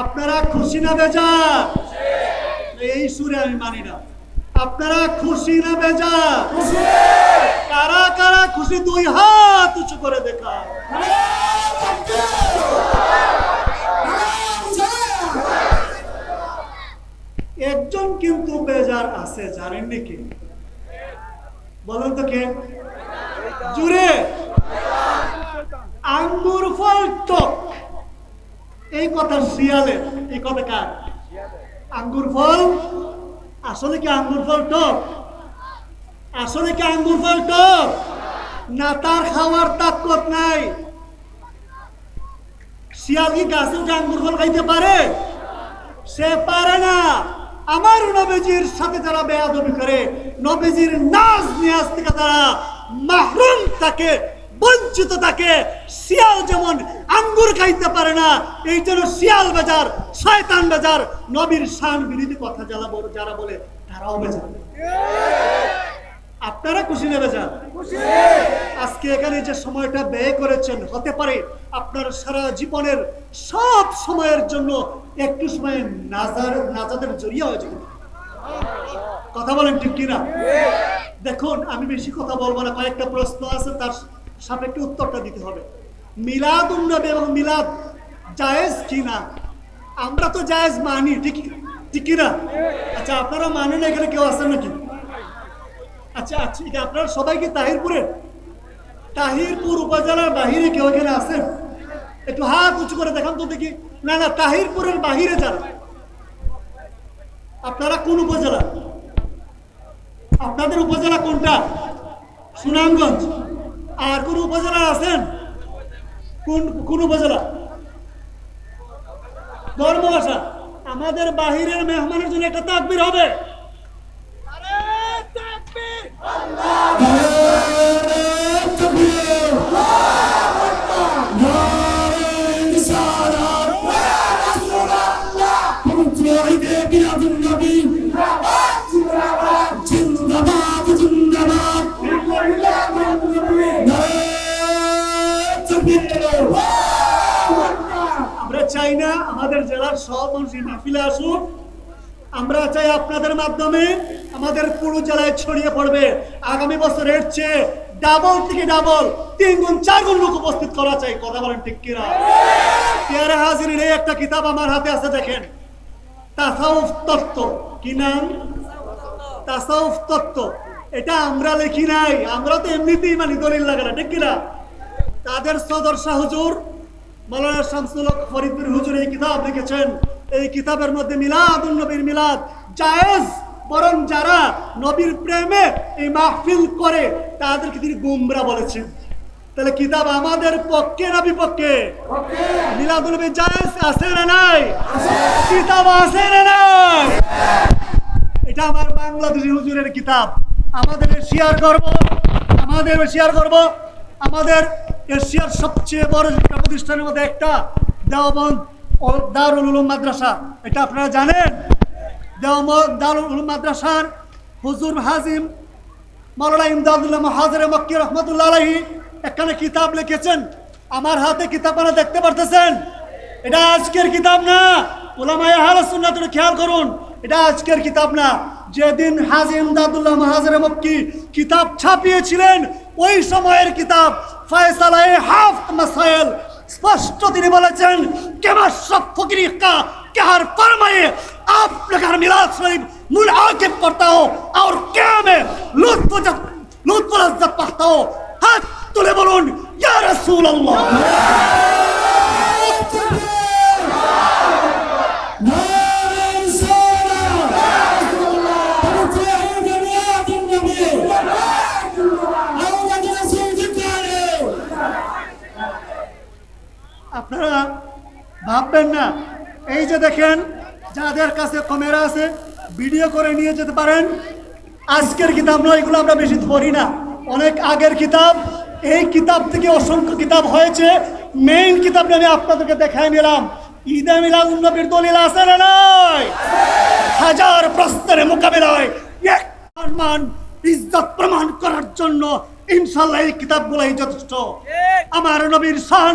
আপনারা খুশি না বেজা এই সুরে আমি মানি না। আপনারা খুশি না বেজা কারা কারা খুশি, দুই হাত উঁচু করে দেখা একজন কিন্তু বেজার আছে, জানেন নাকি বলেন তো কে? জুড়ে। আঙ্গুর ফল টক। এই কথা শিয়ালের এই কথা কার? আঙ্গুর ফল? আসলে কি আঙ্গুর ফল টক? আসলে কি আঙ্গুর ফল টক? না, তার খাওয়ার তাকত নাই। শিয়াল কি গাছে উঠে আঙ্গুর ফল খাইতে পারে? সে পারে না। আমার নবীজির সাথে যারা বেয়াদবি করে, নবীজির নাজ নিয়াজ থেকে তারা মাহরুম থাকে বঞ্চিত থাকে। শিয়াল যেমন আঙ্গুর খাইতে পারে না, এই জন্য শিয়াল বাজার, শয়তান বাজার। নবীর শান বিরোধী কথা যারা বলে যারা বলে, তারাও বেজার। আপনারা খুশি নেবে যান আজকে এখানে যে সময়টা ব্যয় করেছেন, হতে পারে আপনার সারা জীবনের সব সময়ের জন্য একটু সময় নাজার, নাজাদের জড়িয়ে হয়েছে কথা বলেন ঠিক কিনা? দেখুন, আমি বেশি কথা বলব না, কয়েকটা প্রশ্ন আছে, তার সাপেক্ষে উত্তরটা দিতে হবে। মিলাদ উন্নবী এবং মিলাদ জায়েজ কিনা? আমরা তো জায়েজ মানি, ঠিক ঠিক আচ্ছা আপনারা মানেন এখানে কেউ আছেন নাকি? আচ্ছা আচ্ছা আপনারা সবাই কি তাহিরপুরের? তাহিরপুর উপজেলার বাহিরে কেউ এখানে আছেন একটু হাত উঁচু করে দেখান তো দেখি। না না, তাহিরপুরের বাহিরে যারা। আপনারা কোন উপজেলা? আপনাদের উপজেলা কোনটা? সুনামগঞ্জ। আর কোন উপজেলা আছেন কোন উপজেলা ধর্মবাসা আমাদের বাহিরের মেহমানের জন্য একটা তাকবির হবে আমরা আমাদের জেলার সব মানুষ মাহফিলে আসুন আমরা চাই আপনাদের মাধ্যমে আমাদের পুরো জেলায় ছড়িয়ে পড়বে। আগামী বছরের চেয়ে ডাবল থেকে ডাবল তিন গুণ, চার গুণ লোক উপস্থিত করা চাই। কথা বলেন ঠিক কিনা? পেয়ারে হাজিরের এই একটা কিতাব আমার হাতে আছে, দেখেন। তাসাউফ তত্ত্ব। কি নাম? তাসাউফ তত্ত্ব। এটা আমরা লিখি নাই। আমরা তো এমনিতেই মানি, দলিল লাগে না, ঠিক কিনা? তাদের সদর শাহ হুজুর মাওলানা ফরিদপুর হুজুর এই কিতাব লিখেছেন এই কিতাবের মধ্যে মিলাদুন নবীর মিলাদ। জায়েজ বরং যারা নবীর প্রেমে এই মাহফিল করে তাদেরকে তিনি গুমরা বলেছেন। তাহলে কিতাব আমাদের পক্ষে না বিপক্ষে? মিলাদুল নবী জায়েজ আছে না নাই? কিতাব আছে না নাই? এটা আমার বাংলাদেশি হুজুরের কিতাব। আমাদের শেয়ার করব আমাদের শেয়ার করব আমাদের এশিয়ার সবচেয়ে বড় শিক্ষা প্রতিষ্ঠানের মধ্যে একটা, দেওবন্দ দারুল উলুম মাদ্রাসা। এটা আপনারা জানেন? দেওবন্দ, দারুল উলুম মাদ্রাসার হুজুর হাজিম মাওলানা ইমদাদুল্লাহ মহাজরে মক্কি রহমতুল্লাহ আলহী এখানে কিতাব লিখেছেন। আমার হাতে কিতাবখানা দেখতে পারতেছেন? এটা আজকের কিতাব না। ওলামায় সুন্নাত খেয়াল করুন, এটা আজকের কিতাব না। যেদিন হাজি ইমদাদুল্লাহ মহাজরে মক্কি কিতাব ছাপিয়েছিলেন, ওই সময়ের কিতাব ফয়সালায় হাফ মাসাইল স্পষ্ট তিনি বলেছেন কেমার সব ফকির কা কেহার ফরমায়ে আপ লেখার মিলাদ শরীফ মুল আকিব করতা হো আর কেমে লুৎফ লুৎফ লজ্জত পাতা হো হাত তুলে বলুন, ইয়া রাসূলুল্লাহ। আপনারা ভাববেন না। এই যে দেখেন যাদের কাছে ক্যামেরা আছে ভিডিও করে নিয়ে যেতে পারেন। আজকের কিতাব নয় এগুলো আমরা বেশি ধরি না। অনেক আগের কিতাব এই কিতাব থেকে অসংখ্য কিতাব হয়েছে। মেইন কিতাবটা আমি আপনাদেরকে দেখাই নিলাম। ঈদে মিলাদ নবীর দলিল আছে না নয় হাজার প্রশ্নের মোকাবিলায় এক সম্মান ইজ্জত প্রমাণ করার জন্য ইনশাল্লাহ এই কিতাবগুলাই যথেষ্ট। আমার নবীর শান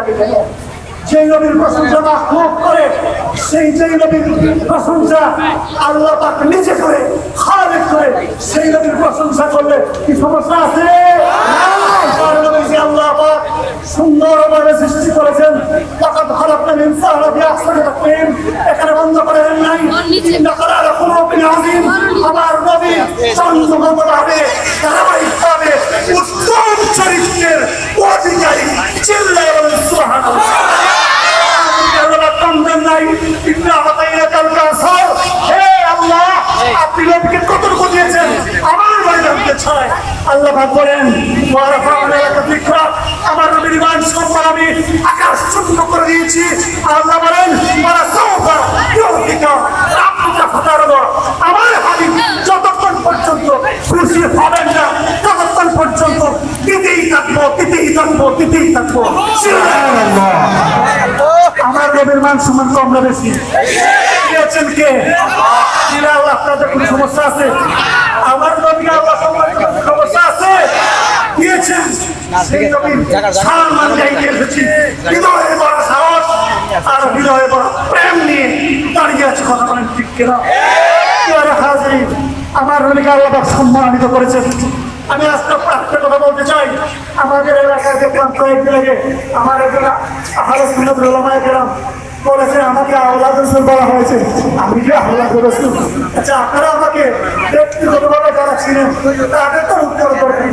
লাগে নবীর প্রশংসা মাহমুদ করে, সেই যেই নবীর প্রশংসা আল্লাহ পাক নিজে করে খারাপ করে, সেই নবীর প্রশংসা করলে কি সমস্যা আছে আর নবীকে আল্লাহ পাক সুন্দরভাবে সৃষ্টি করেছেন। তখন খারাপটা ইনসান ফি আহসানি তাকওয়িম। এখানে বন্ধ করে দেন নাই। আমার নবী চন্দ্রমভাবে ধারাবাহিকভাবে উত্তম চরিত্রের অধিকারী চিল্লায় বলেন সুবহানাল্লাহ। আপনি লোককে কতটুকু দিয়েছেন? আমার বাড়িতে ছয় আল্লাহ ভাগ করেন আমার নবীর মান সম্মান আমি আকাশ শূন্য করে দিয়েছি। আল্লাহ বলেন ওরা সৌফা ইউতিকা রাব্বুকা ফাতারবা আমার হাবিব যতক্ষণ পর্যন্ত খুশি হবেন না, ততক্ষণ পর্যন্ত দিতেই থাকব দিতেই থাকব দিতেই থাকব। আমার নবীর মান সম্মান কম না বেশি? কে দিলে আল্লাহ আপনাদের কোনো সমস্যা আছে? আমার নবীকে আল্লাহ সমস্যা আছে? দিয়েছেন সেই নবীর সম্মান গাইতে এসেছি। হৃদয়ে বড় সাহস আর হৃদয়ে বড় প্রেম নিয়ে দাঁড়িয়ে আছে কথা বলেন ঠিক কিনা? এবারে হাজির আমার নবীকে আল্লাহ সম্মানিত করেছেন। আমি আজকে একটা কথা বলতে চাই। আমাদের এলাকায় দেখলাম কয়েকদিন আগে আমার একজন আহার গেলাম বলেছে আমাকে রসুল বলা হয়েছে। আমি কি আওলাদ রসুল? আচ্ছা আপনারা আমাকে ব্যক্তিগতভাবে যারা ছিলেন তাদের তো উত্তর করবেন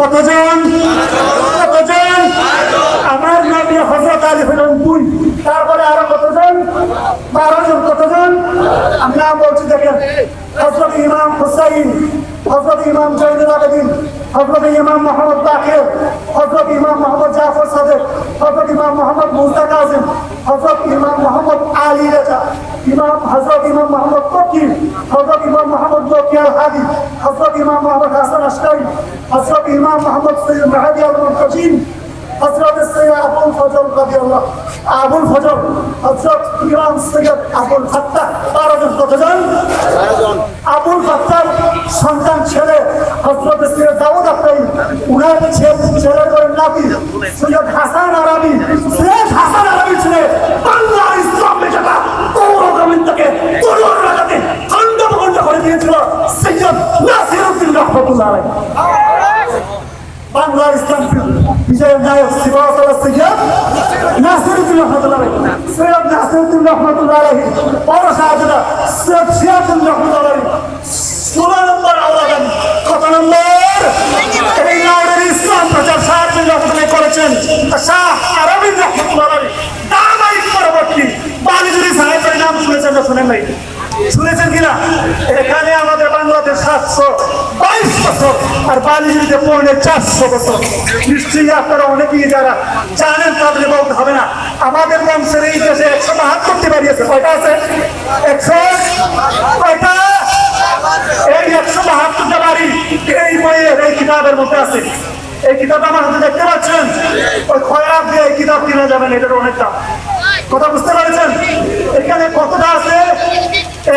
কতজন? কতজন? আমার নবী হজরত আলী হলেন দুই। তারপরে আরও কতজন? বারো জন। কতজন? আমি নাম বলছি দেখেন হজরত ইমাম হুসাইন হজরত ইমাম জৈনুল আবেদিন হজরত ইমাম মোহাম্মদ বাকের হজরত ইমাম মোহাম্মদ জাফর সাদেক হজরত ইমাম মোহাম্মদ মুস্তাক আজম হজরত ইমাম মোহাম্মদ আলী রাজা। ইমাম হজরত ইমাম মোহাম্মদ ফকির হজরত ইমাম মোহাম্মদ বকিয়াল হাদি হজরত ইমাম মোহাম্মদ হাসান আশকারি হজরত ইমাম মোহাম্মদ সৈয়দ মাহাদি আল মুরতজিন হজরত সৈয়দ আবুল ফজল রাদিয়াল্লাহ আবুল ফজল হজরত ইমাম সৈয়দ আবুল ফাত্তাহ। বারো জন কতজন আবুল ফাত্তার সন্তান ছেলে হজরত সৈয়দ দাউদ আফরাই উনার ছেলে ছেলে করে নাতি সৈয়দ হাসান আরাবি সৈয়দ হাসান আরাবি ছেলে বাংলা ইসলাম। থেকে তরুণ রাজাকে খণ্ড খণ্ড করে দিয়েছিল সৈয়দ নাসিরুদ্দিন রহমতুল্লাহ আলাইহি। বাংলা ইসলাম বিজয়ের নায়ক শিবাসাল সৈয়দ নাসিরুদ্দিন রহমতুল্লাহ সৈয়দ নাসিরুদ্দিন রহমতুল্লাহ বড় করেছেন পরবর্তী সাহেবের নাম শুনেছেন না শুনেন নাই। শুনেছেন কিনা? এখানে আমাদের বাংলাদেশ সাতশো, বাইশ বছর আর বালিজুরিতে পৌনে চারশো বছর। নিশ্চয়ই আপনারা অনেকেই যারা জানেন তাদের বলতে হবে না। আমাদের বংশের এই দেশে একশো বাহাত্তরটি বাড়ি আছে। কয়টা আছে? একশো? কয়টা? এই একশো বাহাত্তরটা বাড়ি এই বইয়ের, এই কিতাবের মধ্যে আছে। এই কিতাব আমার হাতে দেখতে পাচ্ছেন? ওই খয়রাত দিয়ে এই কিতাব কিনা যাবেন এটার অনেক দাম কথা বুঝতে পারছেন? এখানে কতটা আছে?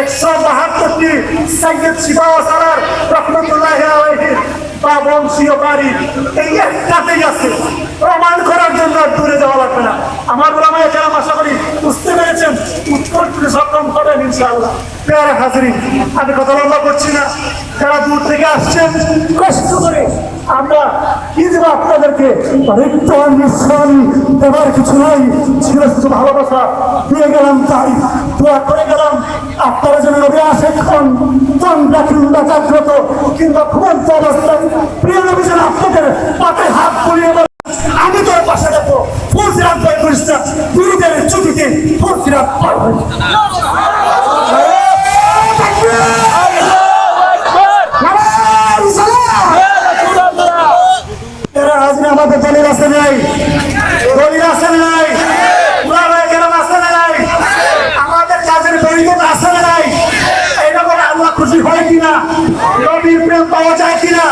একশো বাহাত্তরটি সাইকেল শিবা সালার রহমতুল্লাহ বা বংশীয় বাড়ি। এই একটাতেই আছে। প্রমাণ করার জন্য দূরে যাওয়া লাগবে না। আমার গ্রামে এখানে আশা করি বুঝতে পেরেছেন। উত্তর সক্ষম হবেন ইনশাআল্লাহ। পেয়ারা আমি কথা লম্বা করছি না। যারা দূর থেকে আসছেন কষ্ট করে আমরা কি দেব আপনাদেরকে? দেবার কিছু নাই। ছিল শুধু ভালোবাসা। দিয়ে গেলাম তাই। দোয়া করে গেলাম আপনারা যেন নবী খন। তন্দ্রা কিংবা জাগ্রত কিংবা ঘুমন্ত অবস্থায়। প্রিয় নবী যেন আপনাদের পাতে হাত বলেন, আমি তোর পাশে দেখো ফুলসিরাত বই করিস না। গুরুদের ছুটিতে ফুলসিরাত পার পাওয়া যায় কিনা?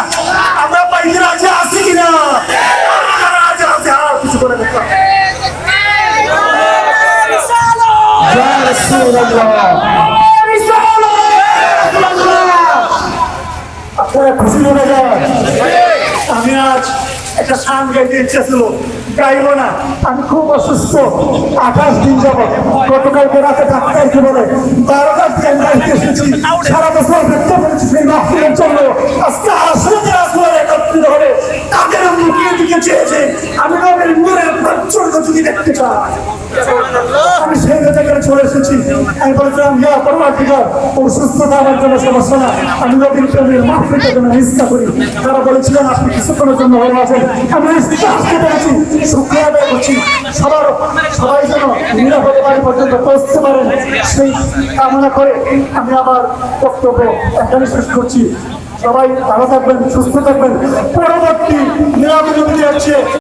আমরা পাইতে রাজি আছি কিনা? আপনারা খুশি হয়ে যান। আমি আজ একটা সান গাইতে ইচ্ছা ছিল। গাইব না। আমি খুব অসুস্থ। আঠাশ দিন যাব গতকাল বেড়াতে ডাক্তার কি বলে? বারোটা সারা বছর দেখতে জন্য। আজকে আসলে আসলে একত্রিত হবে। তাদের মুখের দিকে চেয়েছে আমি নবীর নূরের প্রচণ্ড যদি দেখতে আমি সেই জায়গায় চলে এসেছি। আমি বলেছিলাম ইয়া পরমাধিকার ও সুস্থতা আমার জন্য সমস্যা না। আমি নবীর প্রেমের মাহফিলটা যেন ইচ্ছা করি। তারা বলেছিলেন, আপনি কিছুক্ষণের জন্য ভালো আছেন। আমি আসতে পেরেছি। শুক্রিয়া আদায় করছি। সবার, সবাই যেন নিরাপদে বাড়ি পর্যন্ত পৌঁছতে পারেন। সেই কামনা করে আমি আমার বক্তব্য এখানে শেষ করছি। সবাই ভালো থাকবেন সুস্থ থাকবেন। পরবর্তী নিরাপদ হচ্ছে